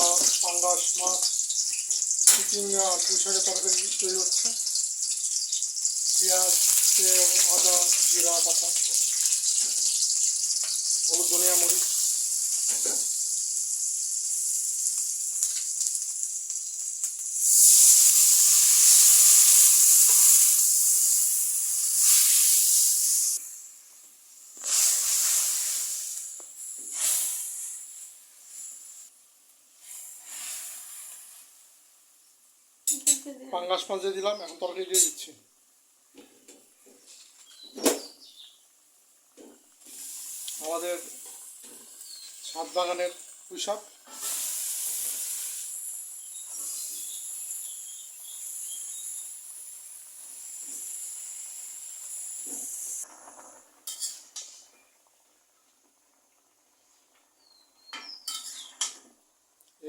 বন্ধুরা পাঙ্গাস মাছ চিচিঙ্গা পুঁইশাকের তরকারি তৈরি হচ্ছে পেঁয়াজ তেল আদা জিরা পাতা হলুদ ধনিয়া মরিচ পাঙ্গাস মাছ দিলাম এখন তরকারি দিয়ে দিচ্ছি। আমাদের ছাদ বাগানের পুঁইশাক।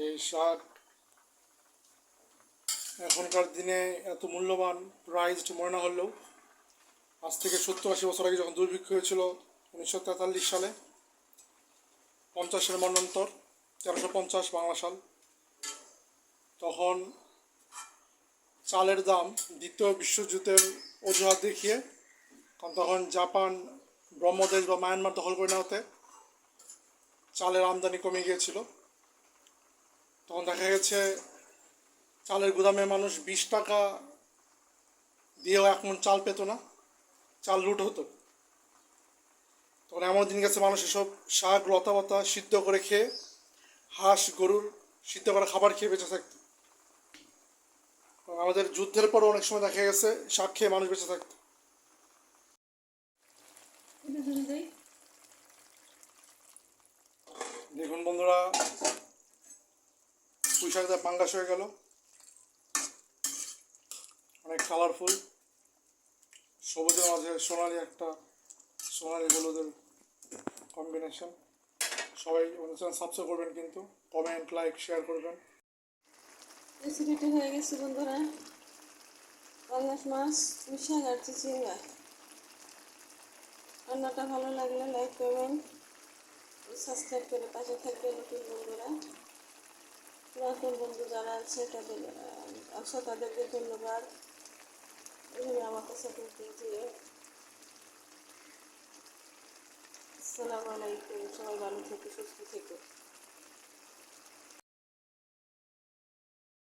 এই শাক এখনকার দিনে এত মূল্যবান প্রাইজড মনে না হলেও আজ থেকে সত্তর আশি বছর আগে যখন দুর্ভিক্ষ হয়েছিল উনিশশো তেতাল্লিশ সালে, পঞ্চাশের মন্বন্তর তেরোশো পঞ্চাশ বাংলা সাল, তখন চালের দাম দ্বিতীয় বিশ্বযুদ্ধের অজুহাত দেখিয়ে, কারণ তখন জাপান, ব্রহ্মদেশ বা মায়ানমার দখল করে নেওয়াতে চালের আমদানি কমে গিয়েছিল। তখন দেখা গেছে চালের গুদামে মানুষ বিশ টাকা দিয়েও এক মন চাল পেত না। চাল লুট হতো। তখন এমন দিন গেছে, মানুষ এসব শাক, লতা পাতা সিদ্ধ করে খেয়ে হাঁস, গরুর সিদ্ধ করা খাবার খেয়ে বেঁচে থাকতো। আমাদের যুদ্ধের পরও অনেক সময় দেখা গেছে, শাক খেয়ে মানুষ বেঁচে থাকতো। দেখুন বন্ধুরা, পুঁই পাঙ্গাস হয়ে গেল। অনেক কালারফুল সবুজের মাঝে সোনালি একটা, সোনালি হলুদের কম্বিনেশন সবাই চ্যানেল সাবস্ক্রাইব করবেন কিন্তু কমেন্ট লাইক শেয়ার করবেন। হয়ে গেছে বন্ধুরা। পাঙ্গাস মাছ মিশাক আর চিচিঙ্গা। রান্নাটা ভালো লাগলে লাইক করবেন। সাবস্ক্রাইব করে পাশে থাকবে নতুন বন্ধুরা। পুরাতন বন্ধু যারা আছে, তাদের আছে, তাদেরকে ধন্যবাদ। এভাবে আমাকে সাপোর্ট দিয়েছে আসসালামু আলাইকুম সবাই ভালো থেকে সুস্থ থেকো